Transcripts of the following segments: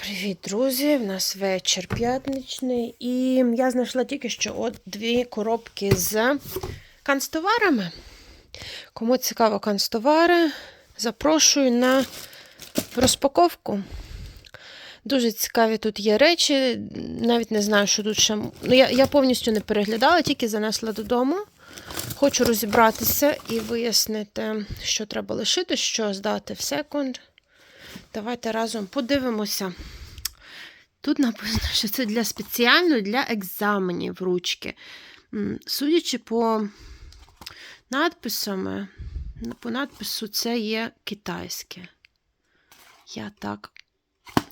Привіт, друзі! В нас вечір п'ятничний, і я знайшла тільки що от дві коробки з канцтоварами. Кому цікаво канцтовари, запрошую на розпаковку. Дуже цікаві тут є речі. Навіть не знаю, що тут ще. Ну, я, я повністю не переглядала, тільки занесла додому. Хочу розібратися і вияснити, що треба лишити, що здати в секунд. Давайте разом подивимося. Тут написано, що це для спеціально для екзаменів ручки. Судячи по надписами, по надпису це є китайське. Я так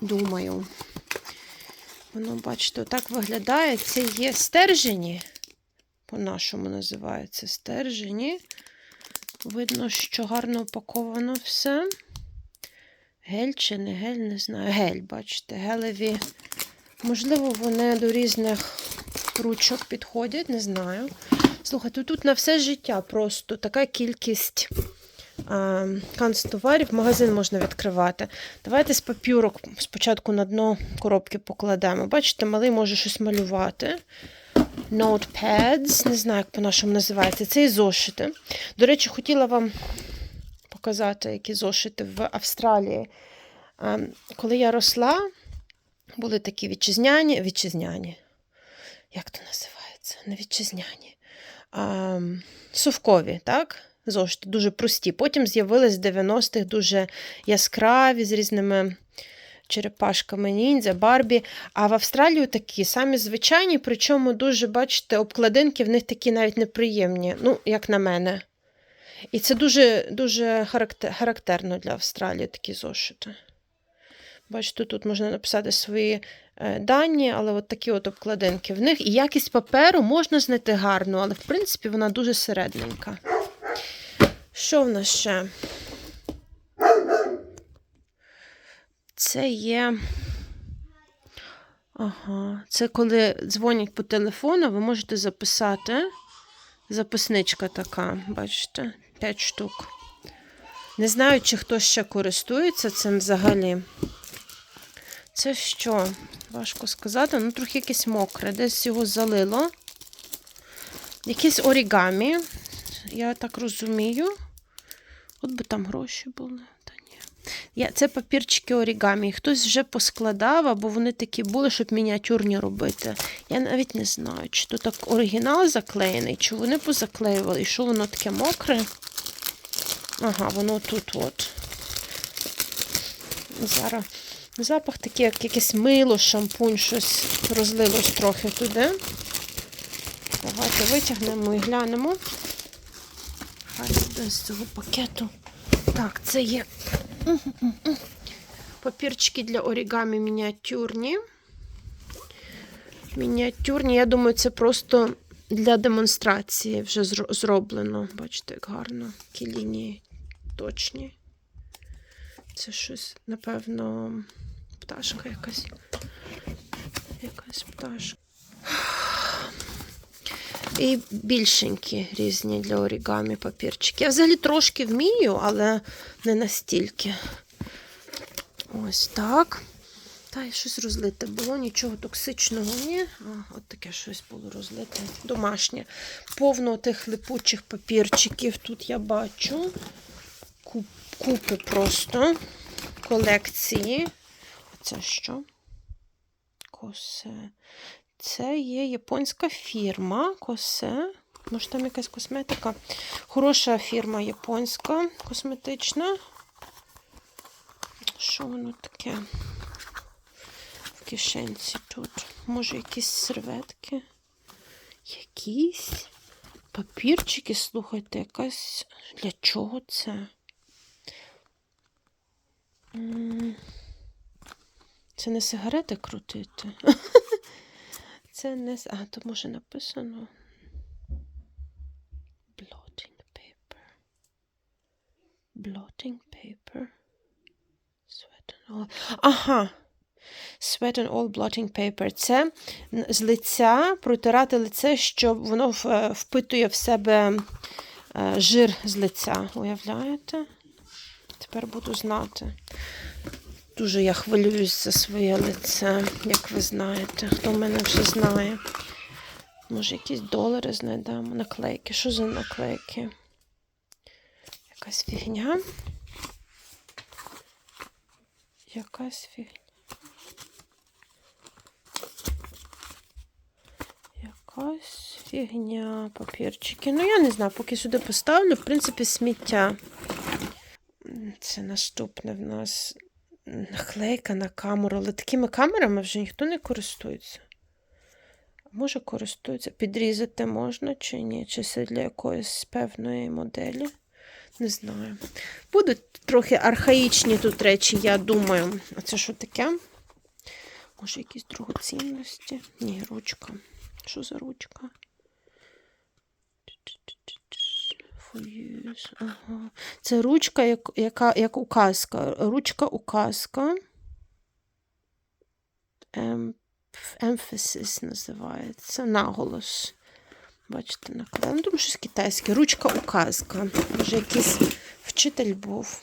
думаю. Воно, бачите, так виглядає. Це є стержені. По-нашому називається стержені. Видно, що гарно упаковано все. Гель чи не гель, не знаю. Гель, бачите, гелеві. Можливо, вони до різних ручок підходять, не знаю. Слухайте, тут на все життя просто така кількість канцтоварів, магазин можна відкривати. Давайте з папюрок спочатку на дно коробки покладемо. Бачите, малий може щось малювати. Notepads, не знаю, як по-нашому називається. Це і зошити. До речі, хотіла вам показати, які зошити в Австралії. Коли я росла, були такі вітчизняні, вітчизняні. Як то називається? Не вітчизняні. А, Сувкові, так? Зошити, дуже прості. Потім з'явились в 90-х дуже яскраві з різними черепашками ніндзя, Барбі. А в Австралію такі самі звичайні, причому дуже, бачите, обкладинки в них такі навіть неприємні, ну, як на мене. І це дуже дуже характер, характерно для Австралії такі зошити. Бачите, тут можна написати свої е, дані, але от такі от обкладинки в них. І якість паперу можна знайти гарну, але в принципі вона дуже середненька. Що в нас ще? Це є. Ага, це коли дзвонять по телефону, ви можете записати. Записничка така, бачите, 5 штук. Не знаю, чи хтось ще користується цим взагалі. Це що? Важко сказати. Ну, трохи якесь мокре, десь його залило. Якісь орігамі, я так розумію. От би там гроші були. Та ні. Я, Це папірчики орігамі. Хтось вже поскладав, або вони такі були, щоб мініатюрні робити. Я навіть не знаю, чи то так оригінал заклеєний, чи вони позаклеювали, і що воно таке мокре. Ага, воно тут от. Зараз запах такий, як якесь мило, шампунь, щось розлилось трохи туди. Давайте витягнемо і глянемо. Хай з цього пакету. Так, це є папірчики для орігамі мініатюрні. Мініатюрні, я думаю, це просто для демонстрації вже зроблено. Бачите, як гарно. Які лінії точні. Це щось, напевно, пташка якась. Якась пташка. І більшенькі різні для орігамі папірчики. Я взагалі трошки вмію, але не настільки. Ось так. Та й щось розлите було, нічого токсичного ні. А, от таке щось було розлите. Домашнє. Повно тих липучих папірчиків тут я бачу. Куп, купи просто колекції. А Це що? Косе. Це є японська фірма. Косе. Може, там якась косметика. Хороша фірма японська косметична. Що воно таке? В кишенці тут. Може, якісь серветки? Якісь папірчики, слухайте, якась. Для чого це? Це не сигарети крутити. Це не. А, тут може написано. Blotting paper. Blotting paper. Sweat and all. Ага. Sweat and all blotting paper. Це з лиця протирати лице, щоб воно е, впитує в себе е, жир з лиця. Уявляєте? Тепер буду знати. Дуже я хвилююсь за своє лице, як ви знаєте. Хто мене вже знає. Може, якісь долари знайдемо. Наклейки. Що за наклейки? Якась фігня. Якась фігня. Якась фігня, папірчики. Ну, я не знаю, поки сюди поставлю, в принципі, сміття. Це наступне в нас наклейка на камеру. Але такими камерами вже ніхто не користується. Може, користується. Підрізати можна чи ні? Чи це для якоїсь певної моделі? Не знаю. Будуть трохи архаїчні тут речі, я думаю. А це що таке? Може, якісь другоцінності? Ні, ручка. Що за ручка? For use. Ага. Це ручка, як, яка, як указка. Ручка указка. Em- Emphasis називається. Наголос. Бачите, наклеєно. Ну, Думаю, щось китайське. Ручка указка. Може, якийсь вчитель був.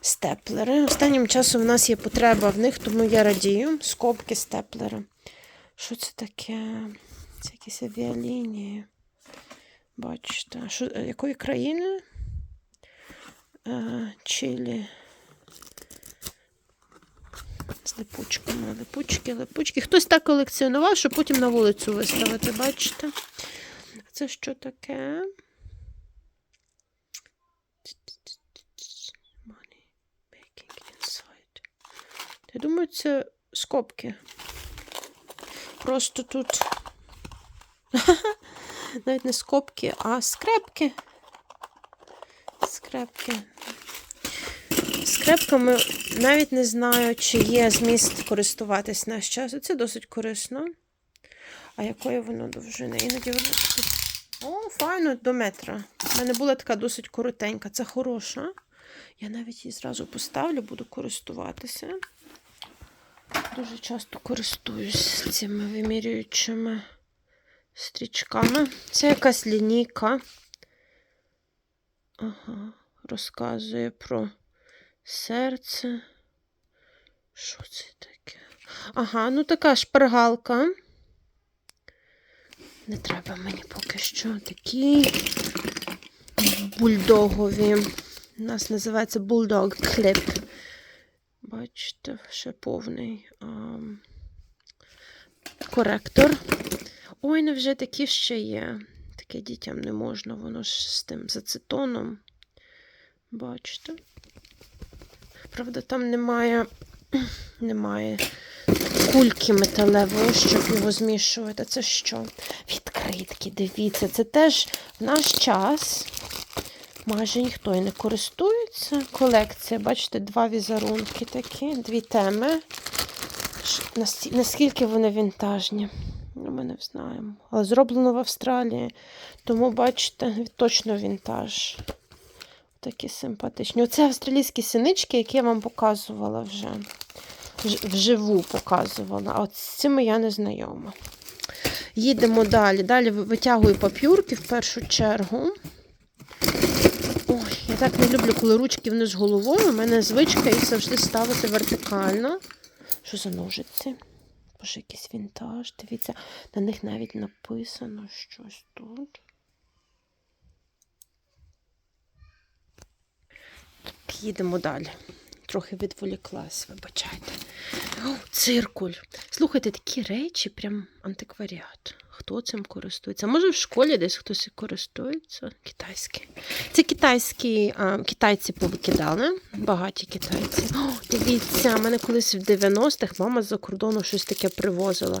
Степлери. Останнім часом в нас є потреба в них, тому я радію. Скобки степлери. Що це таке? Це якісь авіалінії. Бачите. Що, е, якої країни? Чилі. З липучками. Липучки, липучки. Хтось так колекціонував, щоб потім на вулицю виставити, бачите? Це що таке? Money making inside. Я думаю, це скобки. Просто тут навіть не скобки, а скрепки. Скрепки. Скрепками навіть не знаю, чи є зміст користуватись наш час. Це досить корисно. А якої воно довжини? Іноді воно. О, файно, до метра. У мене була така досить коротенька. Це хороша. Я навіть її зразу поставлю, буду користуватися. Дуже часто користуюсь цими вимірюючими стрічками. Це якась лінійка. Ага, розказує про серце. Що це таке? Ага, ну така шпаргалка. Не треба мені поки що такі бульдогові. У нас називається Bulldog Clip. Бачите, ще повний ам, коректор. Ой, невже такі ще є. Таке дітям не можна, воно ж з тим з ацетоном. Бачите? Правда, там немає, немає кульки металевої, щоб його змішувати. Це що? Відкритки, дивіться, це теж в наш час. Майже ніхто і не користується. Колекція, бачите, два візерунки такі, дві теми. Наскільки вони вінтажні? Ми не знаємо. Але зроблено в Австралії. Тому, бачите, точно вінтаж. Такі симпатичні. Оце австралійські синички, які я вам показувала вже. Вживу показувала. А от з цими я не знайома. Їдемо далі. Далі витягую папюрки в першу чергу. Ой, я так не люблю, коли ручки вниз головою. У мене звичка їх завжди ставити вертикально. Що за ножиці? Боже, якийсь вінтаж. Дивіться, на них навіть написано щось тут. Їдемо далі. Трохи відволіклась, вибачайте. О, циркуль. Слухайте, такі речі, прям антикваріат. Хто цим користується? Може, в школі десь хтось і користується? Китайські. Це китайські, а, китайці повикидали. Багаті китайці. О, дивіться, мене колись в 90-х мама з-за кордону щось таке привозила,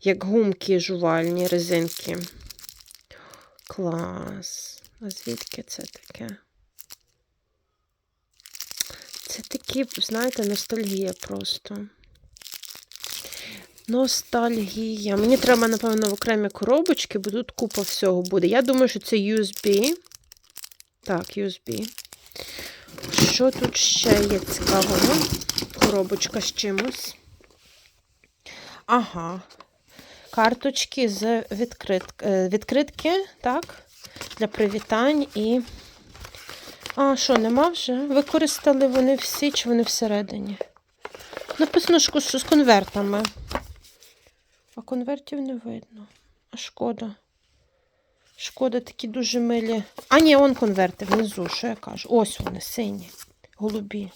як гумки жувальні, резинки. Клас. А звідки це таке? Це такі, знаєте, ностальгія просто. Ностальгія. Мені треба, напевно, в окремі коробочки, бо тут купа всього буде. Я думаю, що це USB. Так, USB. Що тут ще є цікавого? Коробочка з чимось. Ага. Карточки з відкрит... е, відкритки, так? Для привітань і. А, що, нема вже? Використали вони всі, чи вони всередині? Написано, що з конвертами. Конвертів не видно. А шкода. Шкода такі дуже милі. А, ні, он конверти внизу, що я кажу. Ось вони, сині, голубі.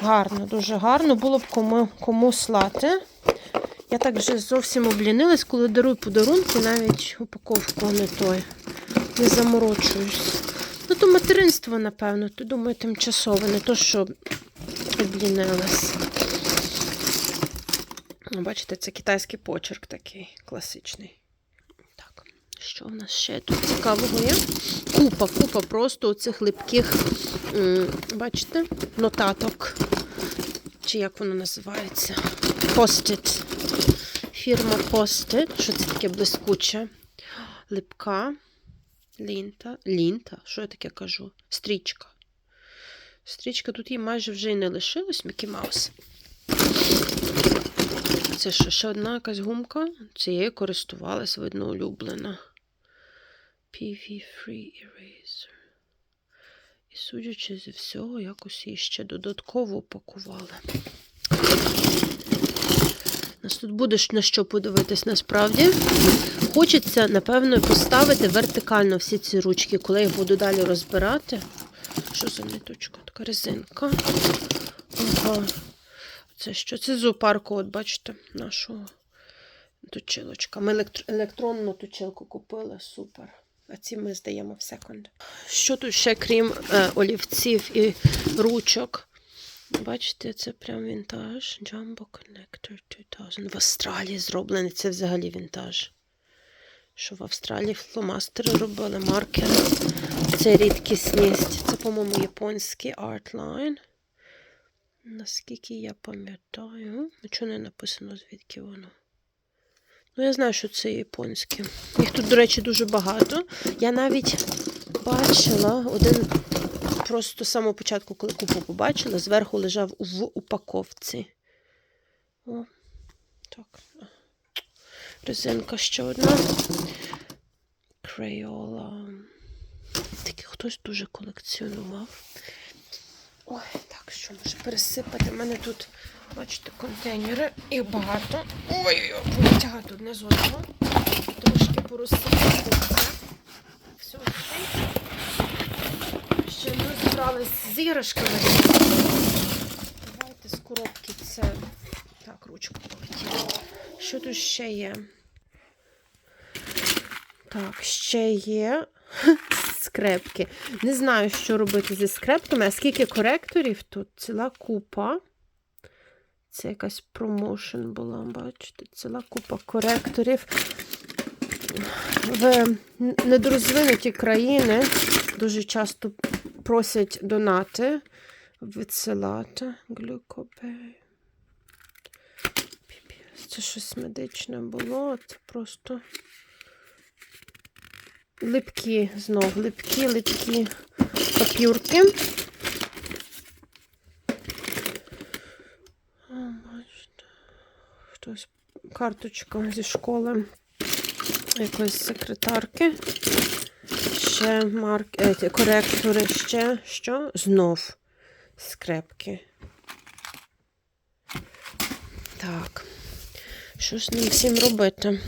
Гарно, дуже гарно. Було б кому, кому слати. Я так вже зовсім облінилась, коли дарую подарунки, навіть упаковку не той. Не заморочуюсь. Ну, то материнство, напевно, то думаю, тимчасове, не то, що облінилась. Ну, Бачите, це китайський почерк такий класичний. Так, що в нас ще тут цікавого є? Купа, купа просто оцих липких, бачите, нотаток. Чи як воно називається? Постит. Фірма Постит. Що це таке блискуче? Липка. Лінта. Лінта. Що я таке кажу? Стрічка. Стрічка тут її майже вже і не лишилось, Мікі Маус. Це що, ще одна якась гумка? Цією користувалась, видно, улюблена. PV Free Eraser. І судячи зі всього, якось її ще додатково упакували. Нас тут буде на що подивитись насправді. Хочеться, напевно, поставити вертикально всі ці ручки, коли я буду далі розбирати. Що за ниточка? Така резинка. Ага. Це що? Це зоопарку, от бачите, нашого точилочка. Ми електр... електронну точилку купили, супер. А ці ми здаємо в секонд. Що тут ще, крім е, олівців і ручок? Бачите, це прям вінтаж. Jumbo Connector 2000. В Австралії зроблений. Це взагалі вінтаж. Що в Австралії фломастери робили, маркери. Це рідкісність. Це, по-моєму, японський Artline. Наскільки я пам'ятаю, нічого не написано, звідки воно. Ну, я знаю, що це японське. Їх тут, до речі, дуже багато. Я навіть бачила один, просто з самого початку, коли купу побачила, зверху лежав в упаковці. О, так. Резинка ще одна. Крейола. Такий хтось дуже колекціонував. Ой, так, що може пересипати? У мене тут, бачите, контейнери і багато. Ой-ой-ой, витягати одне з одного. Трошки порозсипати. Все. Ще не розібралися з іграшками. Давайте з коробки це. Так, ручка полетіла. Що тут ще є? Так, ще є скрепки. Не знаю, що робити зі скрепками, а скільки коректорів тут ціла купа. Це якась промоушен була, бачите, ціла купа коректорів. В недорозвинуті країни дуже часто просять донати відсилати. Глюкобей. Це щось медичне було, це просто липкі, знов липкі, липкі папюрки. Хтось карточка зі школи якоїсь секретарки. Ще марк... е, коректори, ще що? Знов скрепки. Так. Що з ним всім робити?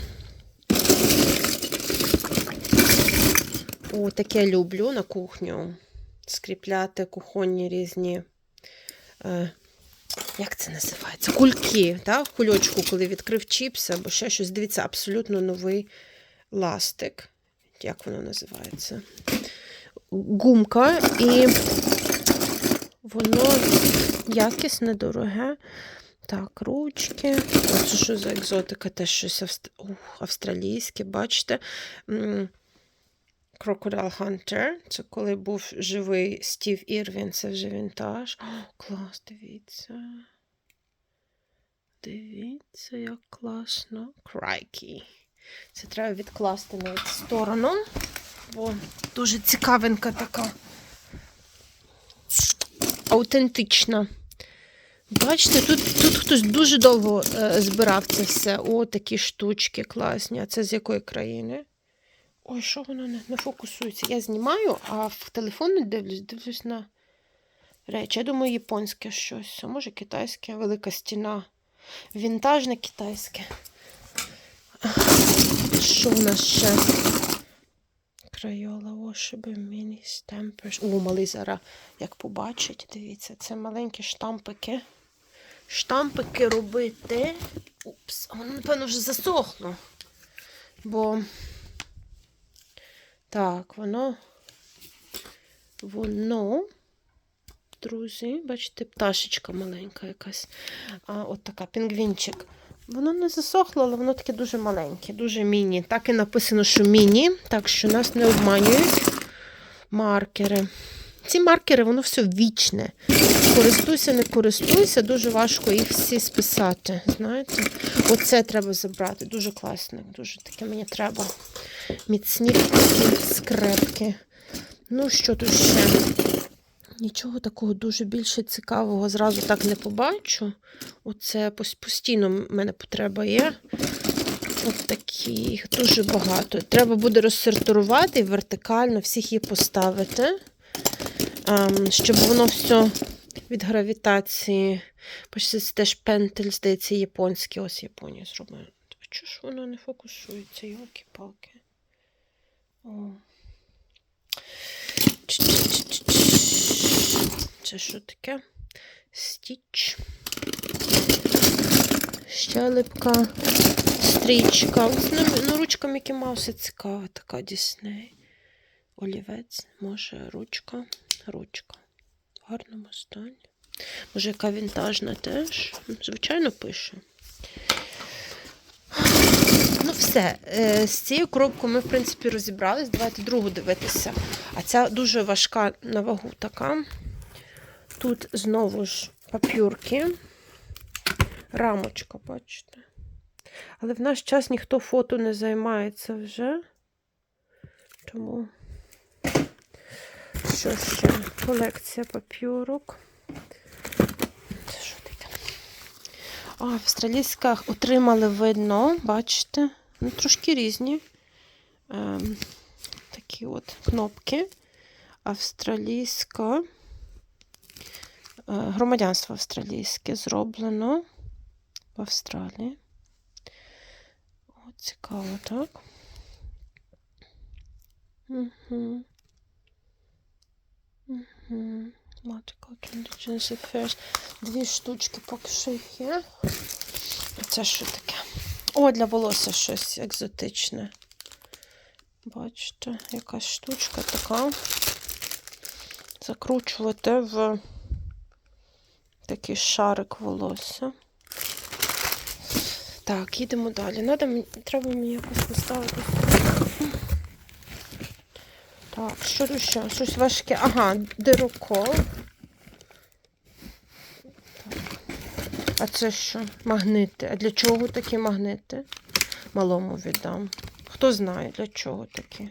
О, таке люблю на кухню. Скріпляти кухонні різні. Е, як це називається? Кульки. Так? В кульочку, коли відкрив чіпси або ще щось. Дивіться, абсолютно новий ластик. Як воно називається? Гумка, і воно якісне, дороге. Так, ручки. Оце що за екзотика? Теж щось австралійське, бачите? Crocodile Hunter. Це коли був живий Стів Ірвін, це вже вінтаж. О, клас, дивіться. Дивіться, як класно. Крайкі. Це треба відкласти в сторону, бо дуже цікавинка така. Аутентична. Бачите, тут тут хтось дуже довго е, збирав це все. О, такі штучки класні. А це з якої країни? Ой, що воно не, не фокусується? Я знімаю, а в телефон не дивлюсь, дивлюсь на речі. Я думаю, японське щось, а може китайське, велика стіна. Вінтажне китайське. Що в нас ще? Крайола, ошиби, міні, стемпер. О, малий зараз, як побачить, дивіться, це маленькі штампики. Штампики робити. Упс, воно, напевно, вже засохло. Бо так, воно. Воно. Друзі, бачите, пташечка маленька якась. А, от така пінгвінчик. Воно не засохло, але воно таке дуже маленьке, дуже міні. Так і написано, що міні, так що нас не обманюють маркери. Ці маркери, воно все вічне. Користуйся, не користуйся, дуже важко їх всі списати. Знаєте? Оце треба забрати. Дуже класне, дуже таке мені треба. Міцні такі скрепки. Ну, що тут ще? Нічого такого дуже більше цікавого зразу так не побачу. Оце постійно в мене потреба є. От такі, їх дуже багато. Треба буде розсортувати і вертикально всіх їх поставити, щоб воно все від гравітації. Бачите, це теж пентель, здається, японський. Ось Японія зробила. А чого ж воно не фокусується? Йолки-палки. Це що таке? Стіч. Щелепка, стрічка. Ось, Ну, ну, ручка Мікі Мауса цікава, така Дісней. Олівець, може, ручка, ручка. В гарному стані. Може, яка вінтажна теж. Звичайно, пише. Ну, все. Е, З цією коробкою ми, в принципі, розібрались. Давайте другу дивитися. А ця дуже важка на вагу така. Тут знову ж папюрки. Рамочка, бачите. Але в наш час ніхто фото не займається вже. Тому що ще? Колекція папюрок. Це що таке? А, отримали видно, бачите? Ну, трошки різні. Ем, такі от кнопки. Австралійська. Е, Громадянство австралійське зроблено в Австралії. О, цікаво, так? Угу. Multicultural Indigenous Affairs. Дві штучки поки що їх є. Це що таке? О, для волосся щось екзотичне. Бачите, якась штучка така. Закручувати в такий шарик волосся. Так, їдемо далі. Надо, треба мені якось поставити. Так, що тут ще? Щось важке. Ага, дирокол. А це що? Магнити. А для чого такі магнити? Малому віддам. Хто знає, для чого такі?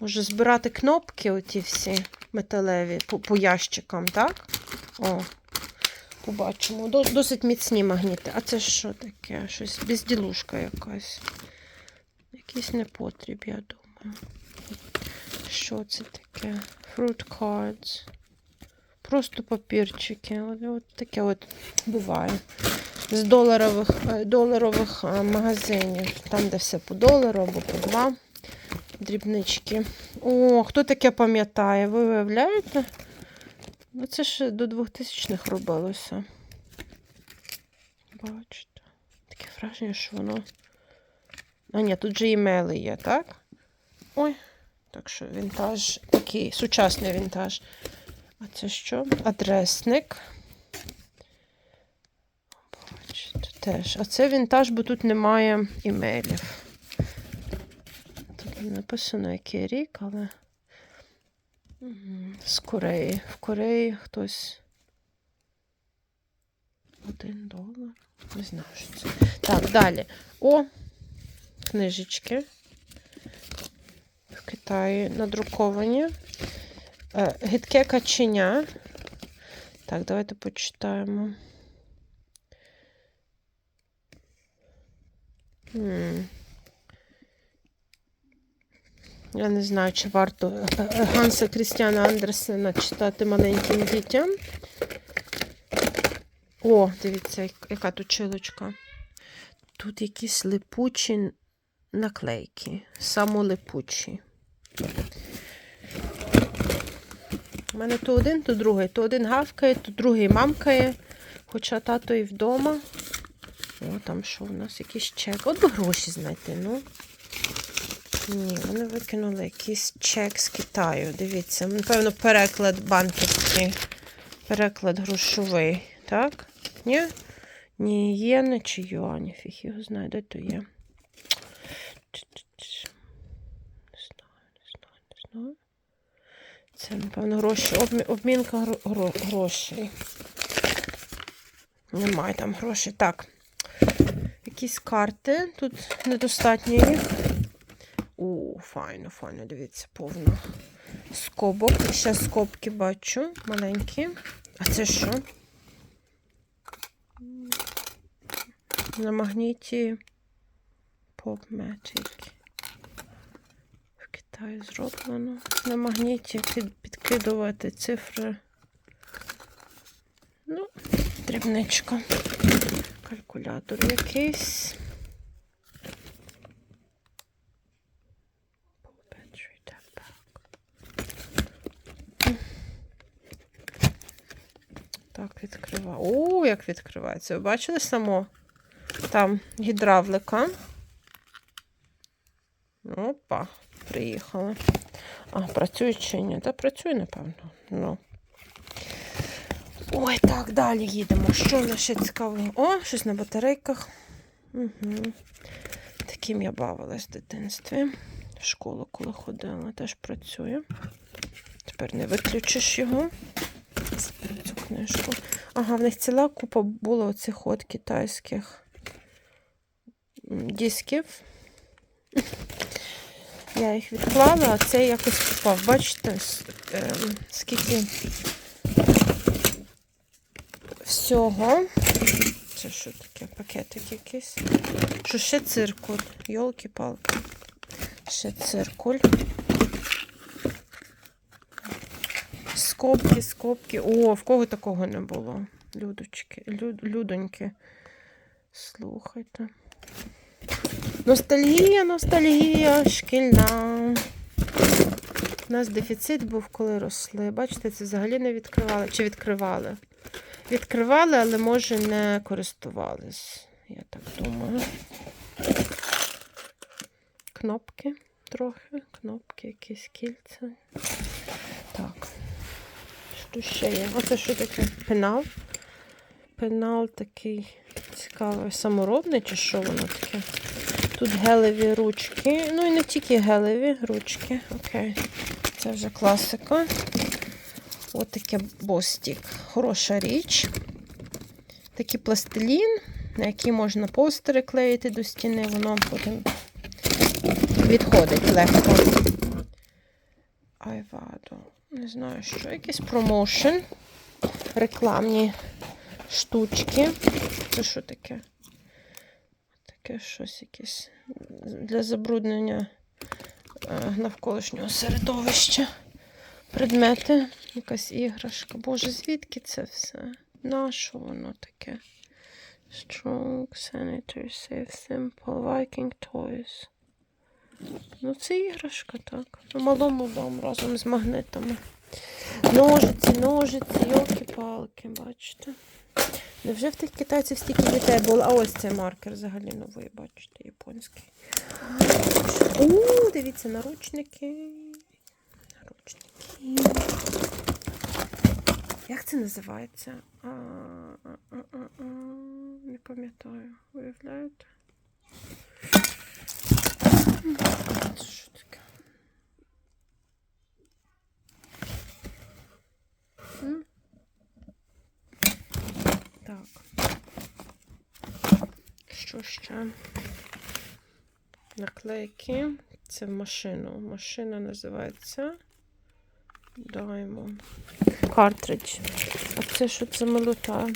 Може збирати кнопки, оті всі металеві по, по ящикам, так? О, побачимо. Досить міцні магніти. А це що таке? Щось безділушка якась. Якийсь непотріб, я думаю. Що це таке? Fruit cards. Просто папірчики. От, от таке от буває. З доларових, е, доларових е, магазинів. Там, де все по долару або по два. Дрібнички. О, хто таке пам'ятає? Ви виявляєте? Ну, це ж до 2000-х робилося. Бачите. Таке враження, що воно. А ні, тут же імейли є, так? Ой, так що вінтаж, такий сучасний вінтаж. А це що? Адресник. Бачите, теж. А це вінтаж, бо тут немає імейлів. Тут не написано, який рік, але. З Кореї. В Кореї хтось. Один долар. Не знаю, що це. Так, далі. О, книжечки. В Китаї надруковані. Е, Гидке каченя. Так, давайте почитаємо. Я не знаю, чи варто е, е, Ганса Крістіана Андерсена читати маленьким дітям. О, дивіться, яка тут чилочка. Тут якісь липучі наклейки. Самолипучі. У мене то один, то другий. То один гавкає, то другий мамкає. Хоча тато і вдома. О, там що в нас? Якийсь чек. От би гроші знайти, ну. Ні, вони викинули якийсь чек з Китаю. Дивіться, напевно, переклад банківський. Переклад грошовий. Так? Ні? Ні, єни чи юані. Фіг його знає, де то є. Ч-ч-ч. Не знаю, не знаю, не знаю. Це, напевно, гроші. Обмінка гро... гро- грошей. Немає там грошей. Так. Якісь карти. Тут недостатньо їх. У, файно, файно, дивіться, повно. Скобок. Ще скобки бачу. Маленькі. А це що? На магніті Popmatic. В Китаї зроблено. На магніті під, підкидувати цифри. Ну, дрібничка. Калькулятор якийсь. Так, відкриваю. О, як відкривається. Ви бачили само? Там гідравлика. Приїхали. А, працює чи ні? Та працює, напевно. Ну. Ой, так, далі їдемо. Що в нас ще цікавого? О, щось на батарейках. Угу. Таким я бавилась в дитинстві. В школу, коли ходила, теж працює. Тепер не виключиш його. Цю книжку. Ага, в них ціла купа була оцих от китайських дисків. Я їх відклала, а цей якось впав. Бачите, ем, скільки всього. Це що таке? Пакетик якийсь. Що ще циркуль? Йолки-палки. Ще циркуль. Скобки, скобки. О, в кого такого не було? Людочки, люд, людоньки. Слухайте. Ностальгія, ностальгія, шкільна. У нас дефіцит був, коли росли. Бачите, це взагалі не відкривали. Чи відкривали? Відкривали, але може не користувались. Я так думаю. Кнопки трохи, кнопки, якісь кільця. Так. Що ще є? Оце що таке? Пенал. Пенал такий цікавий, саморобний, чи що воно таке? Тут гелеві ручки. Ну і не тільки гелеві ручки. Окей. Це вже класика. Ось таке бостік. Хороша річ. Такий пластилін, на який можна постери клеїти до стіни, воно потім відходить легко. Айвадо. Не знаю, що. Якийсь промоушен. Рекламні штучки. Це що таке? Таке щось якесь для забруднення е, навколишнього середовища. Предмети, якась іграшка. Боже, звідки це все? Нащо воно таке? Strong, sanitary, safe, simple, Viking toys. Ну, це іграшка, так. У малому дом разом з магнитами. Ножиці, ножиці, йолки-палки, бачите. Невже в тих китайців стільки дітей було? А ось цей маркер взагалі новий, бачите, японський. У, дивіться, наручники. Наручники. Як це називається? А, а, а, а, а, не пам'ятаю. Уявляєте? Це що таке? М? Так. Що ще? Наклейки. Це в машину. Машина називається Diamond. Картридж. А це що це милота?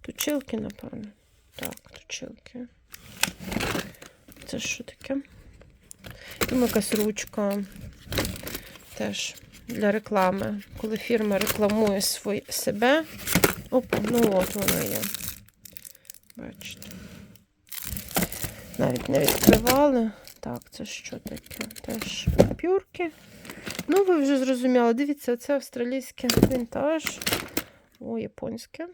Точилки, напевно. Так, точилки. Це що таке? Там якась ручка теж для реклами. Коли фірма рекламує свої, себе. Опа, ну от воно є. Бачите. Навіть не відкривали. Так, це що таке? Теж пюрки. Ну, ви вже зрозуміли. Дивіться, це австралійське вінтаж. О, японське.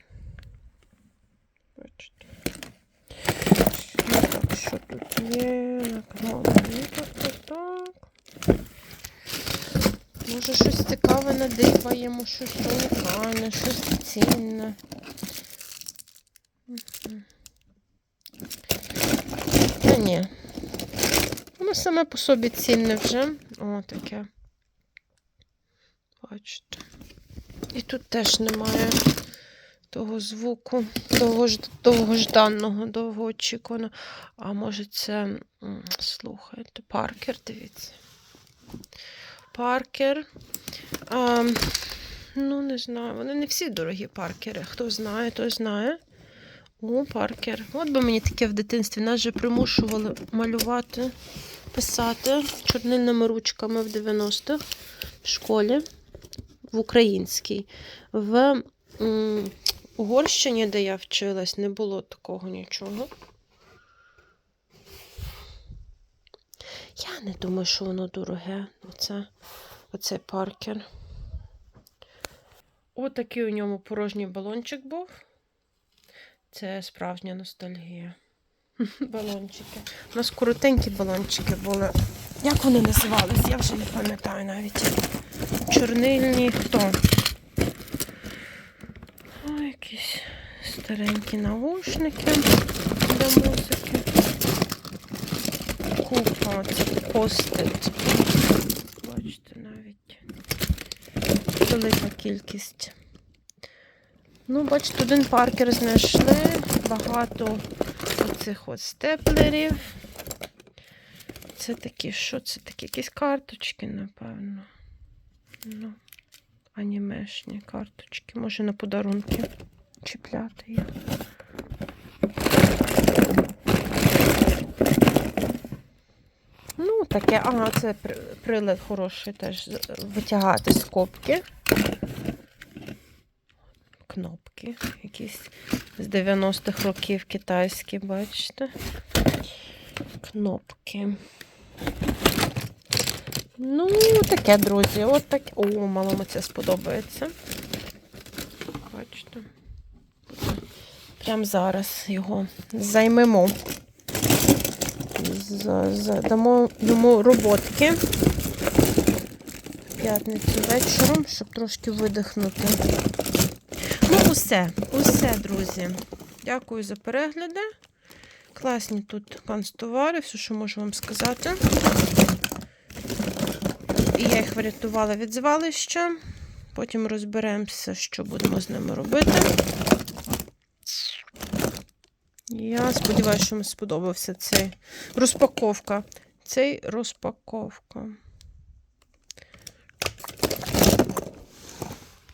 Бачите. Ну, так, що тут є? Так, так, так. Може, щось цікаве надибаємо, щось унікальне, щось цінне. Та ні. Воно саме по собі цінне вже. О, таке. Бачите. І тут теж немає того звуку, того ж довгожданого, довгоочікуваного. А може це, слухайте, паркер, дивіться. Паркер. А, ну, не знаю. Вони не всі дорогі паркери. Хто знає, той знає. О, паркер. От би мені таке в дитинстві. Нас же примушували малювати, писати чорнильними ручками в 90-х в школі, в українській. В Угорщині, де я вчилась, не було такого нічого. Я не думаю, що воно дороге. Оце, оцей паркер. Отакий у ньому порожній балончик був. Це справжня ностальгія. Балончики. У нас коротенькі балончики були. Як вони називались? Я вже не пам'ятаю навіть. Чорнильні хто? О, якісь старенькі наушники для музики. Купа, це постит. Бачите, навіть велика кількість. Ну, бачите, один паркер знайшли, багато оцих от степлерів. Це такі, що це такі? Якісь карточки, напевно. Ну, анімешні карточки. Може на подарунки чіпляти їх. Ну, таке, ага, це прилад хороший теж витягати з копки. Кнопки якісь з 90-х років китайські, бачите? Кнопки. Ну, таке, друзі. От таке. О, малому це сподобається. Бачите? Прямо зараз його займемо. Дамо йому роботки п'ятницю вечором, щоб трошки видихнути. Ну, усе, усе, друзі. Дякую за перегляди. Класні тут канцтовари, все, що можу вам сказати. І я їх врятувала від звалища. Потім розберемося, що будемо з ними робити. Я сподіваюся, що вам сподобався цей розпаковка. Цей розпаковка.